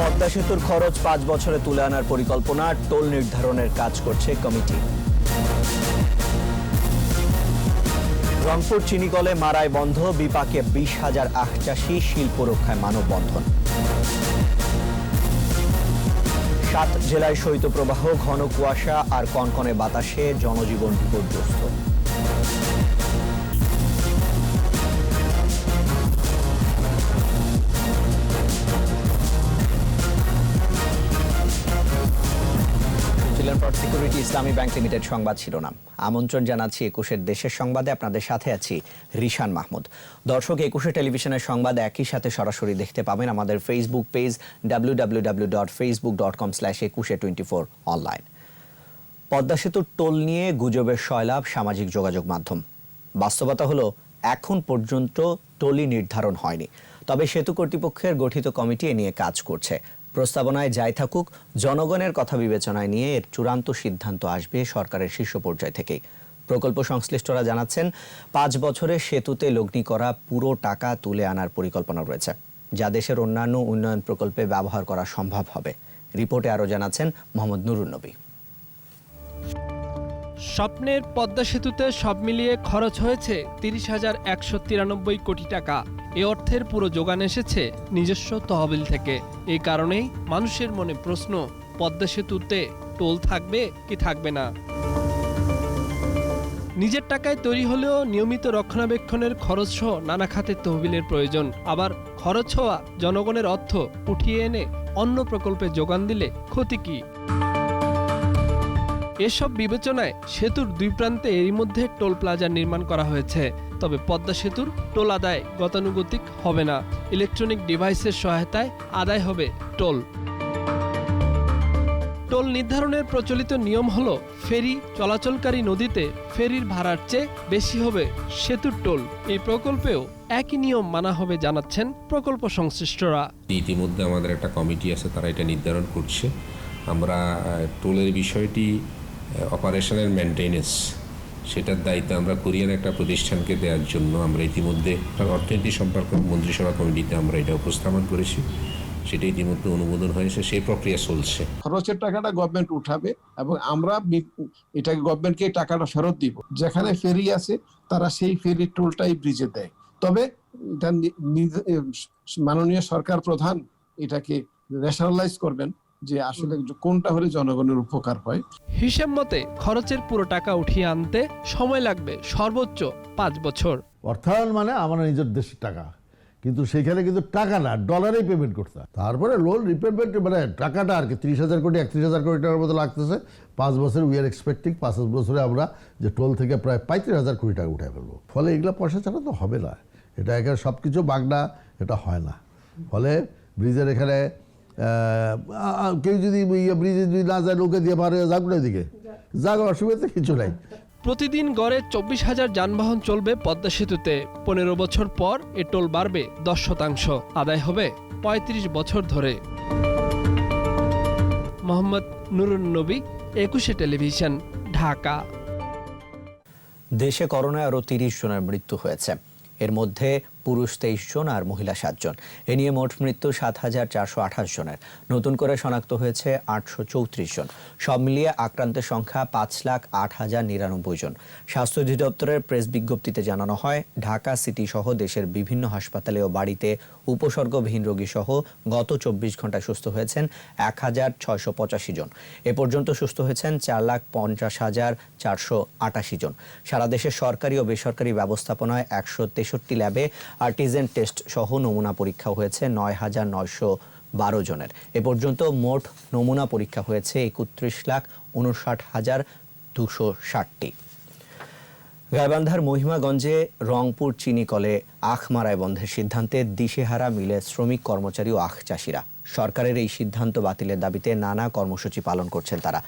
পদ্মা সেতুর খরচ পাঁচ বছরে তুলে আনার পরিকল্পনা, টোল নির্ধারণের কাজ করছে কমিটি। রংপুর চিনিকলে মারায় বন্ধ, বিপাকে বিশ হাজার আখ চাষি, শিল্প রক্ষায় মানববন্ধন। সাত জেলায় শৈত্যপ্রবাহ, ঘন কুয়াশা আর কনকনে বাতাসে জনজীবন বিপর্যস্ত। সিকিউরিটি ইসলামী ব্যাংক লিমিটেড সংবাদ শিরোনাম। আমন্ত্রণ জানাচ্ছি একুশের দেশের সংবাদে। আপনাদের সাথে আছি রিশান মাহমুদ। দর্শক, একুশে টেলিভিশনের সংবাদ একই সাথে সরাসরি দেখতে পাবেন আমাদের Facebook page W W W dot Facebook dot com slash Ekushey twenty four online Padma সেতুর টোল নিয়ে গুজবের সয়লাভ সামাজিক যোগাযোগ মাধ্যম। বাস্তবতা হলো, এখন পর্যন্ত টোলই নির্ধারণ হয়নি। তবে সেতু কর্তৃপক্ষের গঠিত কমিটি এ নিয়ে কাজ করছে। প্রস্তাবনায় যাই থাকুক, জনগণের কথা বিবেচনায় নিয়ে এর চূড়ান্ত সিদ্ধান্ত আসবে সরকারের শীর্ষ পর্যায় থেকেই। প্রকল্প সংশ্লিষ্টরা জানাচ্ছেন, পাঁচ বছরে সেতুতে লগ্নি করা পুরো টাকা তুলে আনার পরিকল্পনা রয়েছে। যা দেশের অন্যান্য উন্নয়ন প্রকল্পে ব্যবহার করা সম্ভব হবে। রিপোর্টে আরও জানাচ্ছেন মোহাম্মদ নুরুন নবী। স্বপ্নের পদ্মা সেতুতে সব মিলিয়ে খরচ হয়েছে তিরিশ হাজার একশো তিরানব্বই কোটি টাকা। এ অর্থের পুরো যোগান এসেছে নিজস্ব তহবিল থেকে। এই কারণেই মানুষের মনে প্রশ্ন, পদ্মা সেতুতে টোল থাকবে কি থাকবে না? নিজের টাকায় তৈরি হলেও নিয়মিত রক্ষণাবেক্ষণের খরচ সহ নানা খাতের তহবিলের প্রয়োজন। আবার খরচ হওয়া জনগণের অর্থ উঠিয়ে এনে অন্য প্রকল্পে যোগান দিলে ক্ষতি কি? এসব বিবেচনায় সেতুর দুই প্রান্তে এরই মধ্যে টোল প্লাজা নির্মাণ করা হয়েছে। তবে পদ্মা সেতুর টোল আদায় গতানুগতিক হবে না। ইলেকট্রনিক ডিভাইসের সহায়তায় আদায় হবে টোল। টোল নির্ধারণের প্রচলিত নিয়ম হল, ফেরি চলাচলকারী নদীতে ফেরির ভাড়ার চেয়ে বেশি হবে সেতুর টোল। এই প্রকল্পেও একই নিয়ম মানা হবে জানাচ্ছেন প্রকল্প সংশ্লিষ্টরা। ইতিমধ্যে আমাদের একটা কমিটি আছে, তারা এটা নির্ধারণ করছে। আমরা টোলের বিষয়টি অপারেশনের মেনটেনেন্স সেটার দায়িত্ব আমরা কোরিয়ান একটা প্রতিষ্ঠানকে দেওয়ার জন্য আমরা ইতিমধ্যে অর্থনীতি সম্পর্ক মন্ত্রিসভা কমিটিতে আমরা এটা উপস্থাপন করেছি। সেটা ইতিমধ্যে অনুমোদন হয়েছে, সেই প্রক্রিয়া চলছে। খরচের টাকাটা গভর্নমেন্ট উঠাবে এবং আমরা এটাকে গভর্নমেন্টকে টাকাটা ফেরত দিব। যেখানে ফেরি আছে, তারা সেই ফেরি টোলটাই ব্রিজে দেয়। তবে মাননীয় সরকার প্রধান এটাকে রেশনালাইজ করবেন। যে আসলে কোনটা হলে জনগণের উপকার হয়। হিসেব মতে খরচের পুরো টাকা উঠিয়ে আনতে সময় লাগবে সর্বোচ্চ পাঁচ বছর। অর্থায়ন মানে আমার নিজের দেশের টাকা। কিন্তু সেখানে কিন্তু টাকা না ডলারেই পেমেন্ট করতে। তারপরে লোন রিপেমেন্ট মানে টাকাটা আর কি তিরিশ হাজার কোটি একত্রিশ হাজার কোটি টাকার মতো লাগতেছে। পাঁচ বছর উই আর এক্সপেক্টিং পাঁচ বছরে আমরা যে টোল থেকে প্রায় পঁয়ত্রিশ হাজার কোটি টাকা উঠে ফেলব। ফলে এগুলো পয়সা ছাড়া তো হবে না। এটা এখানে সব কিছু বাগনা এটা হয় না। ফলে ব্রিজের এখানে কেউ যদি ইয়ে ব্রিজে যদি না যায় নৌকে দিয়ে পারে যাক না এদিকে। যাক অসুবিধা কিছু নাই। প্রতিদিন গড়ে চব্বিশ হাজার যানবাহন চলবে পদ্মা সেতুতে। পনেরো বছর পর এ টোল বাড়বে দশ শতাংশ। আদায় হবে পঁয়ত্রিশ বছর ধরে। মোহাম্মদ নুরুন নবী একুশে টেলিভিশন ঢাকা। দেশে করোনায় আরও তিরিশ জনের মৃত্যু হয়েছে। এর মধ্যে পুরুষ তেইশ জন আর মহিলা সাতজন এ নিয়ে মোট মৃত্যু সাত হাজার চারশো আঠাশ জনের। নতুন করে শনাক্ত হয়েছে আটশো চৌত্রিশ জন। সব মিলিয়ে আক্রান্তের সংখ্যা পাঁচ লাখ আট হাজার নিরানব্বই জন। স্বাস্থ্য অধিদপ্তরের প্রেস বিজ্ঞপ্তিতে জানানো হয়, ঢাকা সিটি সহ দেশের বিভিন্ন হাসপাতালে ও বাড়িতে উপসর্গবিহীন রোগী সহ গত চব্বিশ ঘন্টায় সুস্থ হয়েছেন এক হাজার ছয়শো পঁচাশি জন। এ পর্যন্ত সুস্থ হয়েছেন চার লাখ পঞ্চাশ হাজার চারশো আটাশি জন। সারা দেশে সরকারি ও বেসরকারি ব্যবস্থাপনায় একশো তেষট্টি ল্যাবে আর্টিজেন টেস্ট সহ নমুনা পরীক্ষা হয়েছে নয় হাজার নয়শো বারো জনের। এ পর্যন্ত মোট নমুনা পরীক্ষা হয়েছে একত্রিশ লাখ উনষাট হাজার দুশো ষাটটি। গাইবান্ধার মহিমাগঞ্জে রংপুর চিনিকলে আখ মারায় বন্ধের সিদ্ধান্তে দিশেহারা মিলে শ্রমিক কর্মচারী ও আখ চাষিরা। সরকারের এই সিদ্ধান্ত বাতিলের দাবিতে নানা কর্মসূচি পালন করছেন তারা।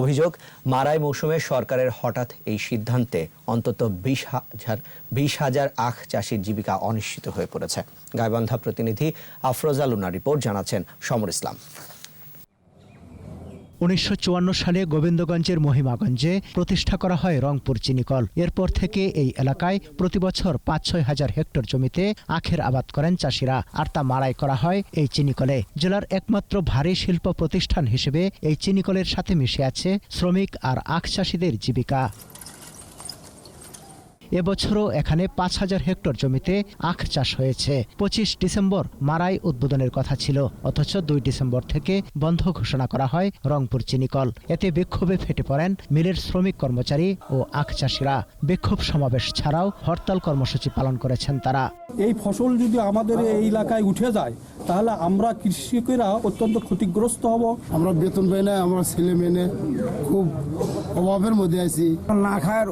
অভিযোগ মারাই মৌসুমে সরকারের হঠাৎ এই সিদ্ধান্তে অন্তত বিশ হাজার বিশ হাজার আখ চাষির জীবিকা অনিশ্চিত হয়ে পড়েছে। গাইবান্ধা প্রতিনিধি আফরোজা লুনা রিপোর্ট জানাচ্ছেন সমর ইসলাম। উনিশশো চুয়ান্ন সালে গোবিন্দগঞ্জের মহিমাগঞ্জে প্রতিষ্ঠা করা হয় রংপুর চিনিকল। এরপর থেকে এই এলাকায় প্রতি বছর পাঁচ ছয় হাজার হেক্টর জমিতে আখের আবাদ করেন চাষিরা, আর তা মাড়াই করা হয় এই চিনিকলে। জেলার একমাত্র ভারী শিল্প প্রতিষ্ঠান হিসেবে এই চিনিকলের সাথে মিশে আছে শ্রমিক আর আখ চাষিদের জীবিকা। এবছরও এখানে পাঁচ হাজার হেক্টর জমিতে আখ চাষ হয়েছে। পঁচিশ ডিসেম্বর মারাই উদ্বোধনের কথা ছিল অথচ দুই ডিসেম্বর থেকে বন্ধ ঘোষণা করা হয় রংপুর চিনিকল। এতে বিক্ষোভে ফেটে পড়েন মিলের শ্রমিক কর্মচারী ও আখ চাষিরা। বিক্ষোভ সমাবেশ ছাড়াও হরতাল কর্মসূচি পালন করেছেন তারা। এই ফসল যদি আমাদের এই এলাকায় উঠে যায় তাহলে আমরা কৃষকেরা অত্যন্ত ক্ষতিগ্রস্ত হব। আমরা বেতন পাই না আমরা ছেলে মেয়ে খুব অভাবের মধ্যে আছি। না খাওয়ার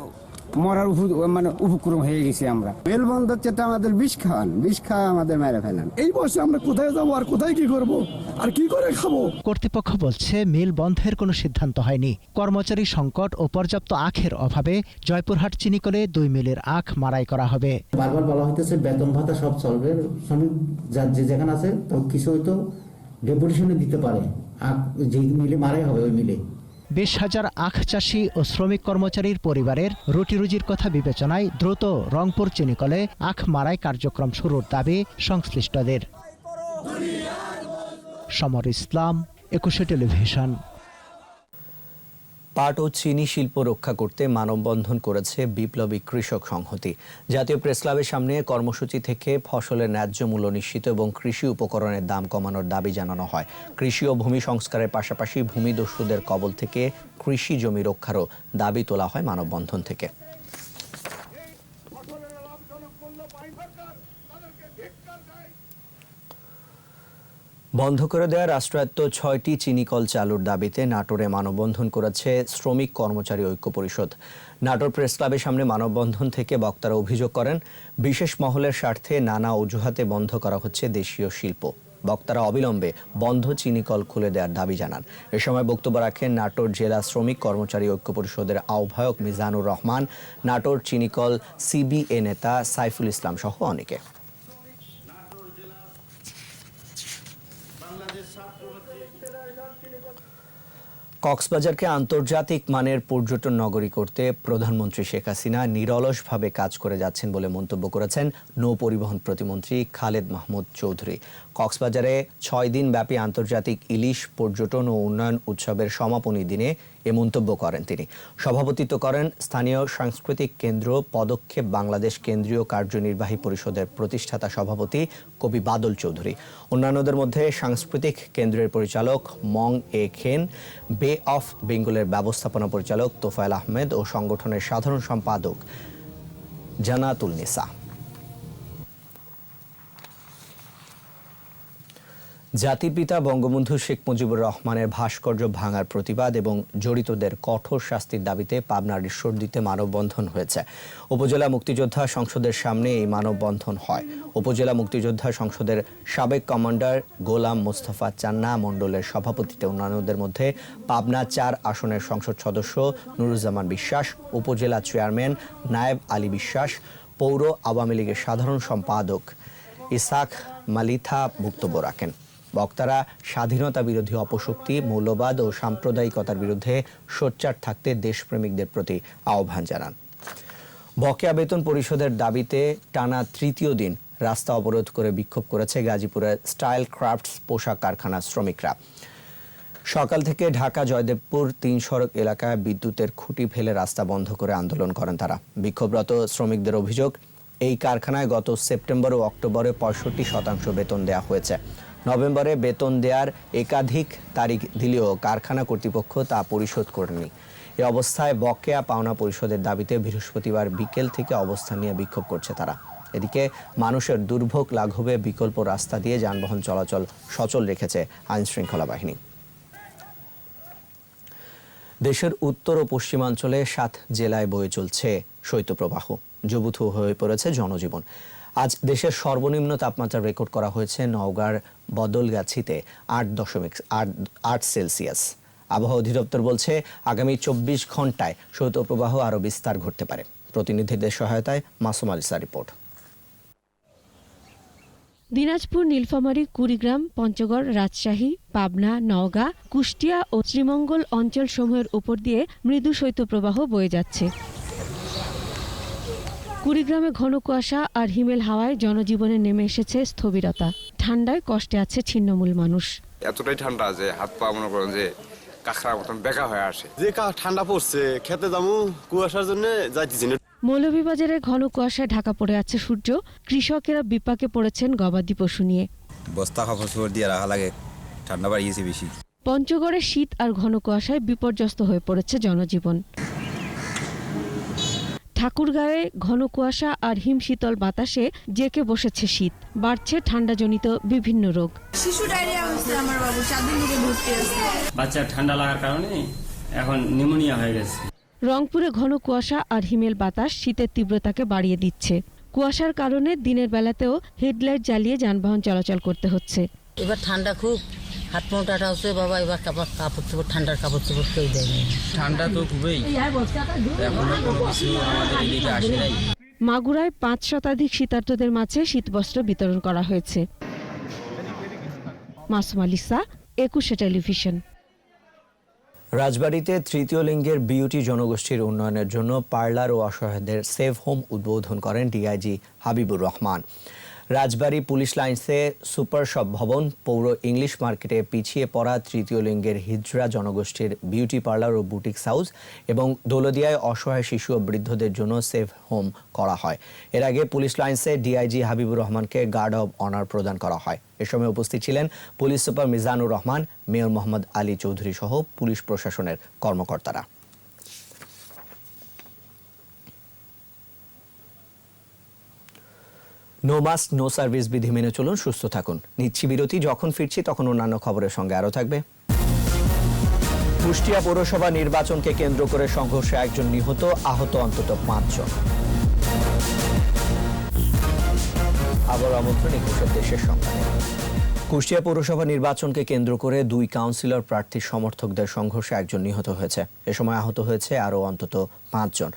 মরার মানে উপক্রম হয়ে গেছি আমরা। মেলবন্ধ হচ্ছে তো আমাদের বিষ খাওয়ান বিষ খাওয়া আমাদের মেরে ফেলেন। এই বয়সে আমরা কোথায় যাব আর কোথায় কি করব? আর কি করে খাব? কর্তৃপক্ষ বলছে মিল বন্ধের কোনো সিদ্ধান্ত হয়নি। কর্মচারী সংকট ও পর্যাপ্ত আখের অভাবে জয়পুরহাট চিনিকলে দুই মিলের আখ মারাই করা হবে। বারবার বলা হইতেছে বেতন ভাতা সব চলবে। শ্রমিক যার যে যেখানে আছে তো কিছু হয়তো ডেপুটেশনে দিতে পারে। আর যেই মিলে মারাই হবে ওই মিলে। বিশ হাজার আখ চাষি ও শ্রমিক কর্মচারীর পরিবারের রুটি রুজির কথা বিবেচনায় দ্রুত রংপুর চিনিকলে আখ মারাই কার্যক্রম শুরুর দাবি সংশ্লিষ্টদের। সমর ইসলাম, একুশে টেলিভিশন। পাট ও চিনি শিল্প রক্ষা করতে মানববন্ধন করেছে বিপ্লবী কৃষক সংহতি। জাতীয় প্রেসক্লাবের সামনে কর্মসূচি থেকে ফসলের ন্যায্য মূল্য নিশ্চিত এবং কৃষি উপকরণের দাম কমানোর দাবি জানানো হয়। কৃষি ও ভূমি সংস্কারের পাশাপাশি ভূমিদস্যুদের কবল থেকে কৃষি জমি রক্ষারও দাবি তোলা হয় মানববন্ধন থেকে। বন্ধ করে দেওয়া রাষ্ট্রায়ত্ত ছয়টি চিনিকল চালুর দাবিতে নাটোরে মানববন্ধন করেছে শ্রমিক কর্মচারী ঐক্য পরিষদ। নাটোর প্রেস ক্লাবের সামনে মানববন্ধন থেকে বক্তারা অভিযোগ করেন, বিশেষ মহলের স্বার্থে নানা অজুহাতে বন্ধ করা হচ্ছে দেশীয় শিল্প। বক্তারা অবিলম্বে বন্ধ চিনিকল খুলে দেওয়ার দাবি জানান। এ সময় বক্তব্য রাখেন নাটোর জেলা শ্রমিক কর্মচারী ঐক্য পরিষদের আহ্বায়ক মিজানুর রহমান, নাটোর চিনিকল সিবিএ নেতা সাইফুল ইসলাম সহ অনেকে। কক্সবাজারকে আন্তর্জাতিক মানের পর্যটন নগরী করতে প্রধানমন্ত্রী শেখ হাসিনা নিরলসভাবে কাজ করে যাচ্ছেন বলে মন্তব্য করেছেন নৌপরিবহন প্রতিমন্ত্রী খালেদ মাহমুদ চৌধুরী। কক্সবাজারে ছয় দিন ব্যাপী আন্তর্জাতিক ইলিশ পর্যটন ও উন্নয়ন উৎসবের সমাপনী দিনে এ মন্তব্য করেন তিনি। সভাপতিত্ব করেন স্থানীয় সাংস্কৃতিক কেন্দ্র পদক্ষেপ বাংলাদেশ কেন্দ্রীয় কার্যনির্বাহী পরিষদের প্রতিষ্ঠাতা সভাপতি কবি বাদল চৌধুরী। অন্যান্যদের মধ্যে সাংস্কৃতিক কেন্দ্রের পরিচালক মং এ খেন, বে অফ বেঙ্গলের ব্যবস্থাপনা পরিচালক তোফায়েল আহমেদ ও সংগঠনের সাধারণ সম্পাদক জানাতুল নিসা। জাতির পিতা বঙ্গবন্ধু শেখ মুজিবুর রহমানের ভাস্কর্য ভাঙার প্রতিবাদ এবং জড়িতদের কঠোর শাস্তির দাবিতে পাবনার ঈশ্বরদীতে মানববন্ধন হয়েছে। উপজেলা মুক্তিযোদ্ধা সংসদের সামনে এই মানববন্ধন হয়। উপজেলা মুক্তিযোদ্ধা সংসদের সাবেক কমান্ডার গোলাম মোস্তফা চান্না মণ্ডলের সভাপতিত্বে অন্যান্যদের মধ্যে পাবনা চার আসনের সংসদ সদস্য নুরুজ্জামান বিশ্বাস, উপজেলা চেয়ারম্যান নায়েব আলী বিশ্বাস, পৌর আওয়ামী লীগের সাধারণ সম্পাদক ইসাক মালিথা বক্তব্য রাখেন। বক্তারা স্বাধীনতা বিরোধী অপশক্তি, মৌলবাদ ও সাম্প্রদায়িকতার বিরুদ্ধে সোচ্চার থাকতে দেশপ্রেমিকদের প্রতি আহ্বান জানান। বকেয়া বেতন পরিশোধের দাবিতে টানা তৃতীয় দিন রাস্তা অবরোধ করে বিক্ষোভ করেছে গাজীপুরের স্টাইল ক্রাফটস পোশাক কারখানার শ্রমিকরা। সকাল থেকে ঢাকা, জয়দেবপুর তিন সড়ক এলাকায় বিদ্যুতের খুঁটি ফেলে রাস্তা বন্ধ করে আন্দোলন করেন তারা। বিক্ষোভরত শ্রমিকদের অভিযোগ, এই কারখানায় গত সেপ্টেম্বর ও অক্টোবরে পঁয়ষট্টি শতাংশ বেতন দেওয়া হয়েছে। নভেম্বরে বেতন দেওয়ার একাধিক তারিখ দিলেও কারখানা কর্তৃপক্ষ তা পরিশোধ করেনি। এ অবস্থায় বকেয়া পাওনা পরিশোধের দাবিতে বৃহস্পতিবার বিকেল থেকে অবস্থান নিয়ে বিক্ষোভ করছে তারা। এদিকে মানুষের দুর্ভোগ লাঘবে বিকল্প রাস্তা দিয়ে যানবাহন চলাচল সচল রেখেছে আইন শৃঙ্খলা বাহিনী। দেশের উত্তর ও পশ্চিমাঞ্চলে সাত জেলায় বয়ে চলছে শৈত্যপ্রবাহ। জবুথু হয়ে পড়েছে জনজীবন। আজ দেশের সর্বনিম্ন তাপমাত্রা রেকর্ড করা হয়েছে নওগাঁর বদলগাছিতে আট দশমিক আট আট সেলসিয়াস। আবহাওয়া অধিদপ্তর বলছে, আগামী চব্বিশ ঘন্টায় শৈত্যপ্রবাহ আরও বিস্তার ঘটতে পারে। প্রতিনিধিদের সহায়তায় মাসুম আলিসা রিপোর্ট। দিনাজপুর, নীলফামারী, কুড়িগ্রাম, পঞ্চগড়, রাজশাহী, পাবনা, নওগাঁ, কুষ্টিয়া ও শ্রীমঙ্গল অঞ্চলসমূহের উপর দিয়ে মৃদু শৈত্যপ্রবাহ বয়ে যাচ্ছে। কুড়িগ্রামে ঘন কুয়াশা আর হিমেল হাওয়ায় জনজীবনে নেমে এসেছে স্থবিরতা। ঠান্ডায় কষ্টে আছে ছিন্নমূল মানুষ। এতটাই ঠান্ডা যে হাত পা মনে করেন যে কাঁকড়ার মতন বেকা হয়ে আসে। যে ঠান্ডা পড়ছে খেতে যাব কুয়াশার জন্য যাইতেছি না। মৌলভীবাজারে ঘন কুয়াশায় ঢাকা পড়ে আছে সূর্য। কৃষকেরা বিপাকে পড়েছেন গবাদি পশু নিয়ে। বস্তা কাপড় দিয়ে রাখা লাগে ঠান্ডা বাড়ি গেছে বেশি। পঞ্চগড়ে শীত আর ঘন কুয়াশায় বিপর্যস্ত হয়ে পড়েছে জনজীবন। ঠাকুরগাঁয়ে ঘন কুয়াশা আর হিমশীতল বাতাসে জেকে বসেছে শীত। বাড়ছে ঠান্ডাজনিত বিভিন্ন রোগ। শিশু ডায়রিয়া হচ্ছে আমার বাবু চার দিন থেকে ভর্তি আছে। বাচ্চার ঠান্ডা লাগার কারণে এখন নিউমোনিয়া হয়ে গেছে। রংপুরে ঘন কুয়াশা আর হিমেল বাতাস শীতের তীব্রতাকে বাড়িয়ে দিচ্ছে। কুয়াশার কারণে দিনের বেলাতেও হেডলাইট জ্বালিয়ে যানবাহন চলাচল করতে হচ্ছে। এবার ঠান্ডা খুব। হাত মোটাটা হচ্ছে বাবা এবার কাপড় কাপড় চোপড় ঠান্ডার কাপড় চোপড় কেউ দেয়নি। ঠান্ডা তো খুবই। এখনও কোনো কিছু আমাদের এদিকে আসে নাই। মাগুরায় পাঁচ শতাধিক শীতার্তদের মাঝে শীতবস্ত্র বিতরণ করা হয়েছে। মাসুম আলিসা একুশে টেলিভিশন। রাজবাড়ীতে তৃতীয় লিঙ্গের বিউটি জনগোষ্ঠীর উন্নয়নের জন্য পার্লার ও অসহায়দের সেভ হোম উদ্বোধন করেন ডিআইজি হাবিবুর রহমান। রাজবাড়ী পুলিশ লাইন্সে সুপার শপ ভবন পৌর ইংলিশ মার্কেটে পিছিয়ে পড়া তৃতীয় লিঙ্গের হিজড়া জনগোষ্ঠীর বিউটি পার্লার ও বুটিক্স হাউস এবং দৌলদিয়ায় অসহায় শিশু ও বৃদ্ধদের জন্য সেভ হোম করা হয়। এর আগে পুলিশ লাইন্সে ডিআইজি হাবিবুর রহমানকে গার্ড অব অনার প্রদান করা হয়। এ সময় উপস্থিত ছিলেন police super Mizanur Rahman, mayor Mohammad Ali Chowdhury সহ পুলিশ প্রশাসনের কর্মকর্তারা। নো মাস্ক নো সার্ভিস বিধি মেনে চলুন, সুস্থ থাকুন। নিচ্ছি বিরতি, যখন ফিরছি তখন অন্যান্য খবরের সঙ্গে আরও থাকবে। কুষ্টিয়া পৌরসভা নির্বাচনকে কেন্দ্র করে সংঘর্ষে একজন নিহত, আহত অন্তত পাঁচজন। কুষ্টিয়া পৌরসভা নির্বাচনকে কেন্দ্র করে দুই কাউন্সিলর প্রার্থীর সমর্থকদের সংঘর্ষে একজন নিহত হয়েছে। এ সময় আহত হয়েছে আরও অন্তত পাঁচজন।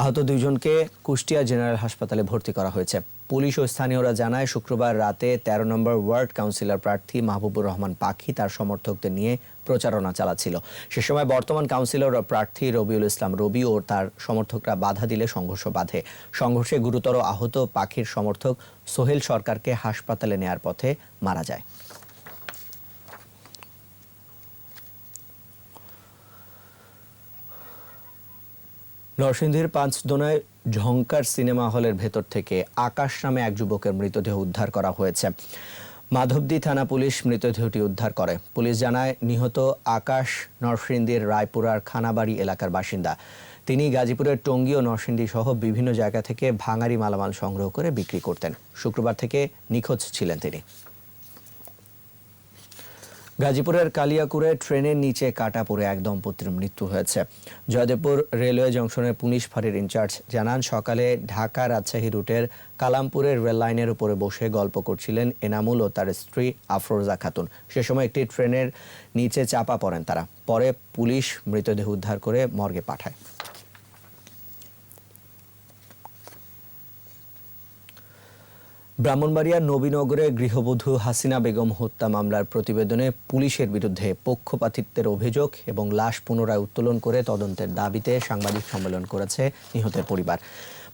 আহত দুইজনকে কুষ্টিয়া জেনারেল হাসপাতালে ভর্তি করা হয়েছে। পুলিশ ও স্থানীয়রা জানায়, শুক্রবার রাতে ১৩ নম্বর ওয়ার্ড কাউন্সিলর প্রার্থী মাহবুবুর রহমান পাখি তার সমর্থকদের নিয়ে প্রচারণা চালাচ্ছিল। সে সময় বর্তমান কাউন্সিলর প্রার্থী রবিউল ইসলাম রবি ও তার সমর্থকরা বাধা দিলে সংঘর্ষ বাধে। সংঘর্ষে গুরুতর আহত পাখির সমর্থক সোহেল সরকারকে হাসপাতালে নেয়ার পথে মারা যায়। নরসিংদীর পাঁচদোনায় ঝংকার সিনেমা হলের ভেতর থেকে আকাশ নামে এক যুবকের মৃতদেহ উদ্ধার করা হয়েছে। মাধবদী থানা পুলিশ মৃতদেহটি উদ্ধার করে। পুলিশ জানায়, নিহত আকাশ নরসিংদীর রায়পুরার খানাবাড়ি এলাকার বাসিন্দা। তিনি গাজীপুরের টঙ্গী ও নরসিংদী সহ বিভিন্ন জায়গা থেকে ভাঙারি মালামাল সংগ্রহ করে বিক্রি করতেন। শুক্রবার থেকে নিখোঁজ ছিলেন তিনি। গাজীপুরের কালিয়াকুড়ে ট্রেনের নিচে কাটা পড়ে এক দম্পতির মৃত্যু হয়েছে। জয়দেবপুর রেলওয়ে জংশনের পুলিশ ফাঁড়ির ইনচার্জ জানান, সকালে ঢাকা রাজশাহী রুটের কালামপুরের রেল লাইনের উপরে বসে গল্প করছিলেন এনামুল ও তার স্ত্রী আফরোজা খাতুন। সে সময় একটি ট্রেনের নিচে চাপা পড়েন তারা। পরে পুলিশ মৃতদেহ উদ্ধার করে মর্গে পাঠায়। ব্রাহ্মণবাড়িয়ার নবীনগরে গৃহবধূ হাসিনা বেগম হত্যা মামলার প্রতিবেদনে পুলিশের বিরুদ্ধে পক্ষপাতিত্বের অভিযোগ এবং লাশ পুনরায় উত্তোলন করে তদন্তের দাবিতে সাংবাদিক সম্মেলন করেছে নিহতের পরিবার।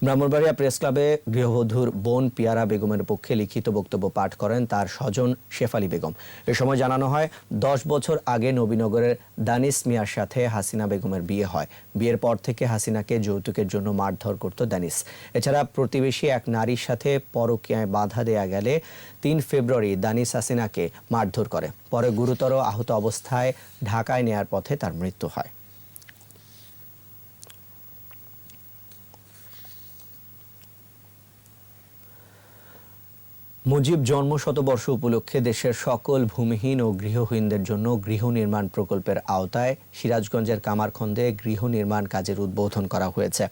ব্রাহ্মণবাড়িয়া প্রেস ক্লাবে গৃহবধূর বোন পিয়ারা বেগমের পক্ষে লিখিত বক্তব্য পাঠ করেন তার স্বজন শেফালি বেগম। এ সময় জানানো হয়, দশ বছর আগে নবীনগরের দানিস মিয়ার সাথে হাসিনা বেগমের বিয়ে হয়। বিয়ের পর থেকে হাসিনাকে যৌতুকের জন্য মারধর করত দানিস এছাড়া প্রতিবেশী এক নারীর সাথে পরকীয়ায় বাধা দেয়া গেলে তিন ফেব্রুয়ারি দানিস হাসিনাকে মারধর করে। পরে গুরুতর আহত অবস্থায় ঢাকায় নেয়ার পথে তার মৃত্যু হয়। মুজিব জন্ম শতবর্ষ উপলক্ষে দেশের সকল ভূমিহীন ও গৃহহীনদের জন্য গৃহ নির্মাণ প্রকল্পের আওতায় সিরাজগঞ্জের কামারখন্দে গৃহ নির্মাণ কাজের উদ্বোধন করা হয়েছে।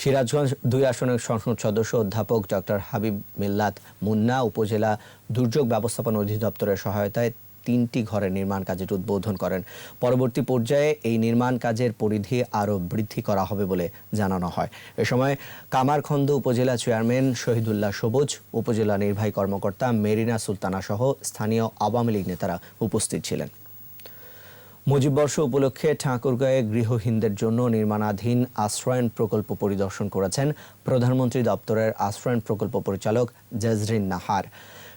সিরাজগঞ্জ দুই আসনের সংসদ সদস্য অধ্যাপক ডক্টর হাবিব মিল্লাত মুন্না, উপজেলা দুর্যোগ ব্যবস্থাপনা অধিদপ্তরের সহায়তায় তিনটি ঘরের নির্মাণ কাজের উদ্বোধন করেন। পরবর্তী পর্যায়ে এই নির্মাণ কাজের পরিধি আরও বৃদ্ধি করা হবে বলে জানানো হয়। এ সময় কামারখন্দ উপজেলা চেয়ারম্যান শহীদুল্লাহ সবুজ, উপজেলা নির্বাহী কর্মকর্তা মেরিনা সুলতানা সহ স্থানীয় আওয়ামী লীগ নেতারা উপস্থিত ছিলেন। মুজিববর্ষ উপলক্ষে ঠাকুরগাঁয়ে গৃহহীনদের জন্য নির্মাণাধীন আশ্রয়ন প্রকল্প পরিদর্শন করেছেন প্রধানমন্ত্রী দপ্তরের আশ্রয়ন প্রকল্প পরিচালক জজরিন নাহার।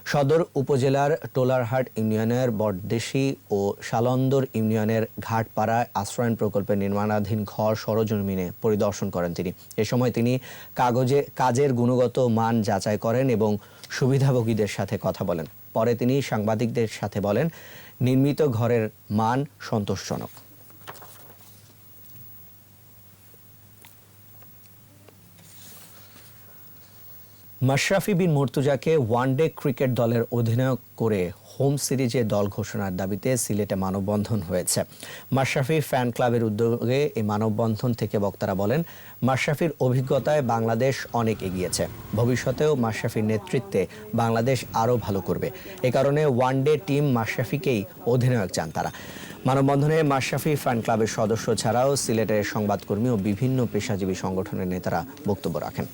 সদর উপজেলার টোলারহাট ইউনিয়নের বটদেশি ও শালন্দর ইউনিয়নের ঘাটপাড়ায় আশ্রয়ন প্রকল্পের নির্মাণাধীন ঘর সরজমিনে পরিদর্শন করেন তিনি। এ সময় তিনি কাগজে, কাজের গুণগত মান যাচাই করেন এবং সুবিধাভোগীদের সাথে কথা বলেন। পরে তিনি সাংবাদিকদের সাথে বলেন, নির্মিত ঘরের মান সন্তোষজনক। মাশরাফি বিন মুর্তুজাকে ওয়ানডে ক্রিকেট দলের অধিনায়ক করে হোম সিরিজে দল ঘোষণার দাবিতে সিলেটে মানববন্ধন হয়েছে। মাশরাফি ফ্যান ক্লাবের উদ্যোগে এই মানববন্ধন থেকে বক্তারা বলেন, মাশরাফির অভিজ্ঞতায় বাংলাদেশ অনেক এগিয়েছে। ভবিষ্যতেও মাশরাফির নেতৃত্বে বাংলাদেশ আরও ভালো করবে। এ কারণে ওয়ানডে টিম মাশরাফিকেই অধিনায়ক চান তারা। মানববন্ধনে মাশরাফি ফ্যান ক্লাবের সদস্য ছাড়াও সিলেটের সংবাদকর্মী ও বিভিন্ন পেশাজীবী সংগঠনের নেতারা বক্তব্য রাখেন।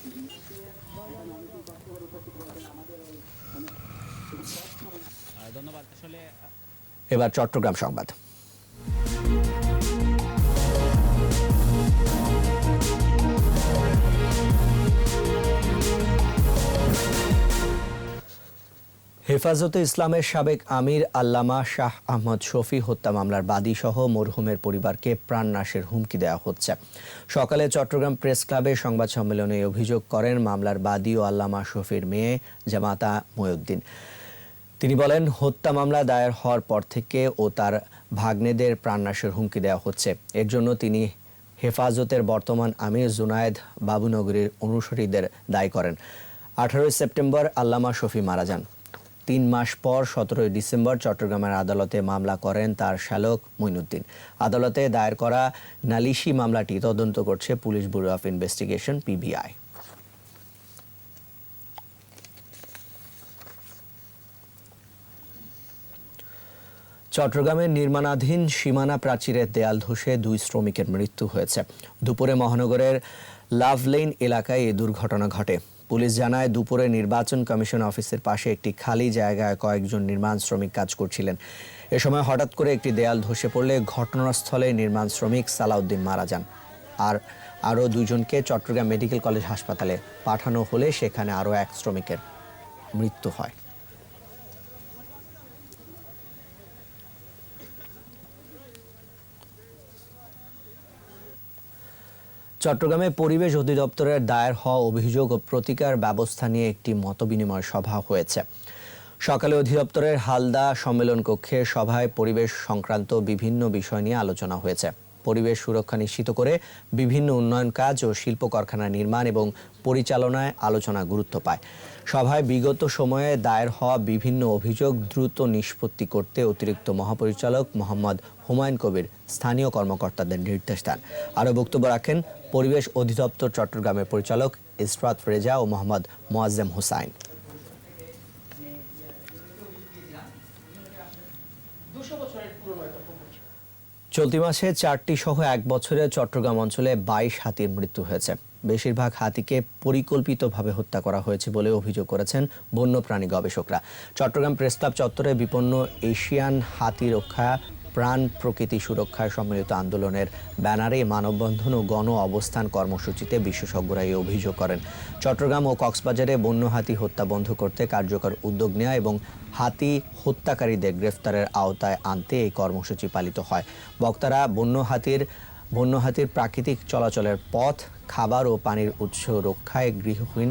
এবার চট্টগ্রাম সংবাদ। হেফাজতে ইসলামের সাবেক আমির আল্লামা শাহ আহমদ শফি হত্যা মামলার বাদী সহ মরহুমের পরিবারকে প্রাণনাশের হুমকি দেওয়া হচ্ছে। সকালে চট্টগ্রাম প্রেস ক্লাবে সংবাদ সম্মেলনে অভিযোগ করেন মামলার বাদী ও আল্লামা শফির মেয়ে জামাতা ময়উদ্দিন তিনি বলেন, হত্যা মামলা দায়ের হওয়ার পর থেকে ও তার ভাগ্নেদের প্রাণনাশের হুমকি দেওয়া হচ্ছে। এর জন্য তিনি হেফাজতের বর্তমান আমির জুনায়েদ বাবুনগরীর অনুসারীদের দায়ী করেন। আঠারোই সেপ্টেম্বর আল্লামা শফি মারা যান। তিন মাস পর সতেরোই ডিসেম্বর চট্টগ্রামের আদালতে মামলা করেন তার শ্যালক মইনুদ্দিন। আদালতে দায়ের করা নালিশি মামলাটি তদন্ত করছে police bureau of investigation, PBI. চট্টগ্রামের নির্মাণাধীন সীমানা প্রাচীরের দেয়াল ধসে দুই শ্রমিকের মৃত্যু হয়েছে। দুপুরে মহানগরের লাভ লেন এলাকায় এই দুর্ঘটনা ঘটে। পুলিশ জানায়, দুপুরে নির্বাচন কমিশন অফিসের পাশে একটি খালি জায়গায় কয়েকজন নির্মাণ শ্রমিক কাজ করছিলেন। এ সময় হঠাৎ করে একটি দেয়াল ধসে পড়লে ঘটনাস্থলে নির্মাণ শ্রমিক সালাউদ্দিন মারা যান। আর আরও দুজনকে চট্টগ্রাম মেডিকেল কলেজ হাসপাতালে পাঠানো হলে সেখানে আরও এক শ্রমিকের মৃত্যু হয়। চট্টগ্রামে পরিবেশ অধিদপ্তরের দায়ের হওয়া অভিযোগ ও প্রতিকার ব্যবস্থা নিয়ে একটি মতবিনিময় সভা হয়েছে। সকালে অধিদপ্তরের হালদা সম্মেলন কক্ষে সভায় পরিবেশ সংক্রান্ত বিভিন্ন বিষয় নিয়ে আলোচনা হয়েছে। পরিবেশ সুরক্ষা নিশ্চিত করে বিভিন্ন উন্নয়ন কাজ ও শিল্প কারখানা নির্মাণ এবং পরিচালনায় আলোচনা গুরুত্ব পায়। সভায় বিগত সময়ে দায়ের হওয়া বিভিন্ন অভিযোগ দ্রুত নিষ্পত্তি করতে অতিরিক্ত মহাপরিচালক মোহাম্মদ হুমায়ুন কবির স্থানীয় কর্মকর্তাদের নির্দেশ দেন। আরও বক্তব্য রাখেন পরিবেশ অধিদপ্তর চট্টগ্রামের পরিচালক ইসরাত রেজা ও মোহাম্মদ মোয়াজ্জেম হুসাইন। চলতি মাসে চারটি সহ এক বছরে চট্টগ্রাম অঞ্চলে বাইশ হাতির মৃত্যু হয়েছে। বেশিরভাগ হাতিকে পরিকল্পিতভাবে হত্যা করা হয়েছে বলে অভিযোগ করেছেন বন্যপ্রাণী গবেষকরা। চট্টগ্রাম প্রেসক্লাব চত্বরে বিপন্ন এশিয়ান হাতি রক্ষা প্রাণ প্রকৃতি সুরক্ষায় সম্মিলিত আন্দোলনের ব্যানারে মানববন্ধন ও গণ অবস্থান কর্মসূচিতে বিশেষজ্ঞরা এই অভিযোগ করেন। চট্টগ্রাম ও কক্সবাজারে বন্য হাতি হত্যা বন্ধ করতে কার্যকর উদ্যোগ নেওয়া এবং হাতি হত্যাকারীদের গ্রেফতারের আওতায় আনতে এই কর্মসূচি পালিত হয়। বক্তারা বন্য হাতির বন্য হাতির প্রাকৃতিক চলাচলের পথ, খাবার ও পানির উৎস রক্ষায় গৃহহীন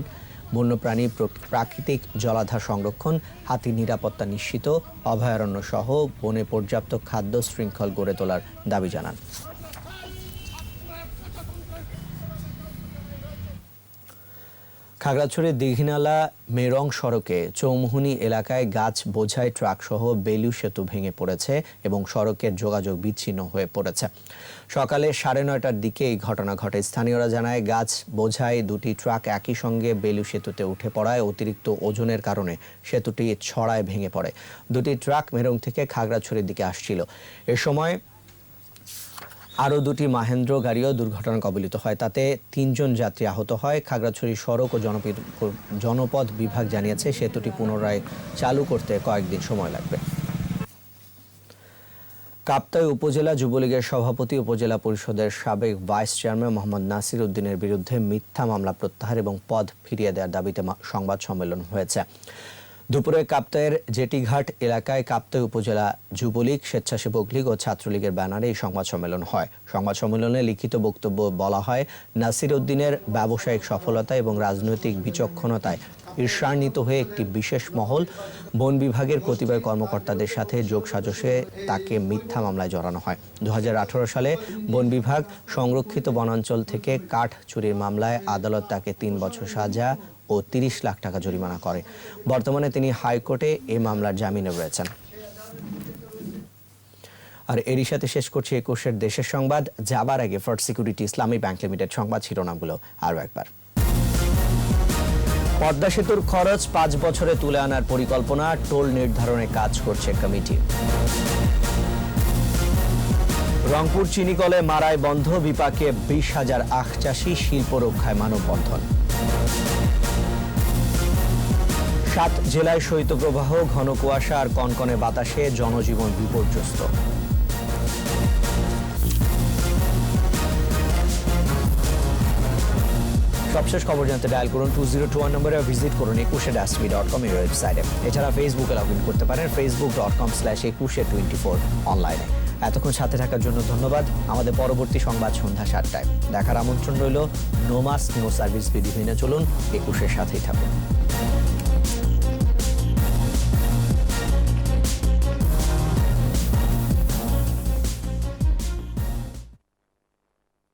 বন্যপ্রাণী প্রাকৃতিক জলাধার সংরক্ষণ, হাতির নিরাপত্তা নিশ্চিত, অভয়ারণ্য সহ বনে পর্যাপ্ত খাদ্য শৃঙ্খল গড়ে তোলার দাবি জানান। খাগড়াছড়ির দীঘিনালা মেরং সড়কে চৌমুহনী এলাকায় গাছ বোঝাই ট্রাক সহ বেলু সেতু ভেঙে পড়েছে এবং সড়কের যোগাযোগ বিচ্ছিন্ন হয়ে পড়েছে। সকালে সাড়ে নয়টার দিকে এই ঘটনা ঘটে। স্থানীয়রা জানায়, গাছ বোঝাই দুটি ট্রাক একই সঙ্গে বেলু সেতুতে উঠে পড়ায় অতিরিক্ত ওজনের কারণে সেতুটি ছড়ায় ভেঙে পড়ে। দুটি ট্রাক মেরং থেকে খাগড়াছড়ির দিকে আসছিল। এ সময় আরও দুটি মাহেন্দ্র গাড়িও দুর্ঘটনা কবলিত হয়। তাতে তিনজন যাত্রী আহত হয়। খাগড়াছড়ি সড়ক ও জনপদ বিভাগ জানিয়েছে সেতুটি পুনরায় চালু করতে কয়েকদিন সময় লাগবে। কাপ্তাই উপজেলা যুবলীগের সভাপতি, উপজেলা পরিষদের সাবেক ভাইস চেয়ারম্যান মোহাম্মদ নাসির উদ্দিনের বিরুদ্ধে মিথ্যা মামলা প্রত্যাহার এবং পদ ফিরিয়ে দেওয়ার দাবিতে সংবাদ সম্মেলন হয়েছে। দুপুরে কাপ্তাইয়ের জেটিঘাট এলাকায় কাপ্তাই উপজেলা যুবলীগ স্বেচ্ছাসেবক লীগ ও ছাত্রলীগের ব্যানারে এই সংবাদ সম্মেলন হয়। সংবাদ সম্মেলনে লিখিত বক্তব্য বলা হয়, নাসির উদ্দিনের ব্যবসায়িক সফলতা এবং রাজনৈতিক বিচক্ষণতায় ঈর্ষান্বিত হয়ে একটি বিশেষ মহল, বন বিভাগের প্রতিবাদ কর্মকর্তাদের সাথে যোগসাজশে তাকে মিথ্যা মামলায় জড়ানো হয়। দু হাজার আঠারো সালে বন বিভাগ সংরক্ষিত বনাঞ্চল থেকে কাঠ চুরির মামলায় আদালত তাকে তিন বছর সাজা ও তিরিশ লাখ টাকা জরিমানা করে। বর্তমানে তিনি হাইকোর্টে এই মামলার জামিনে রয়েছেন। আর এরই সাথে শেষ করছি একুশের দেশের সংবাদ। যাবার আগে first security Islami bank limited সংবাদ শিরোনামগুলো আরও একবার। পদ্মা সেতুর খরচ পাঁচ বছরে তুলে আনার পরিকল্পনা, টোল নির্ধারণে কাজ করছে কমিটি। রংপুর চিনিকলে মারায় বন্ধ, বিপাকে বিশ হাজার আখ চাষি শিল্প রক্ষায় মানববন্ধন। সাত জেলায় শৈত্যপ্রবাহ, ঘন কুয়াশা আর কনকনে বাতাসে জনজীবন বিপর্যস্ত। সবশেষ খবর জানতে ডায়াল করুন টু জিরো টু ওয়ান নম্বরে ভিজিট করুন একুশে ডাস্টবি ডট কম এর ওয়েবসাইটে। এছাড়া ফেসবুকে লগ ইন করতে পারেন Facebook dot com slash Ekushey twenty four অনলাইনে এতক্ষণ সাথে থাকার জন্য ধন্যবাদ। আমাদের পরবর্তী সংবাদ সন্ধ্যা সাতটায়। দেখার আমন্ত্রণ রইল নো মাস্ক নো সার্ভিস বিধি মেনে চলুন। একুশের সাথেই থাকুন।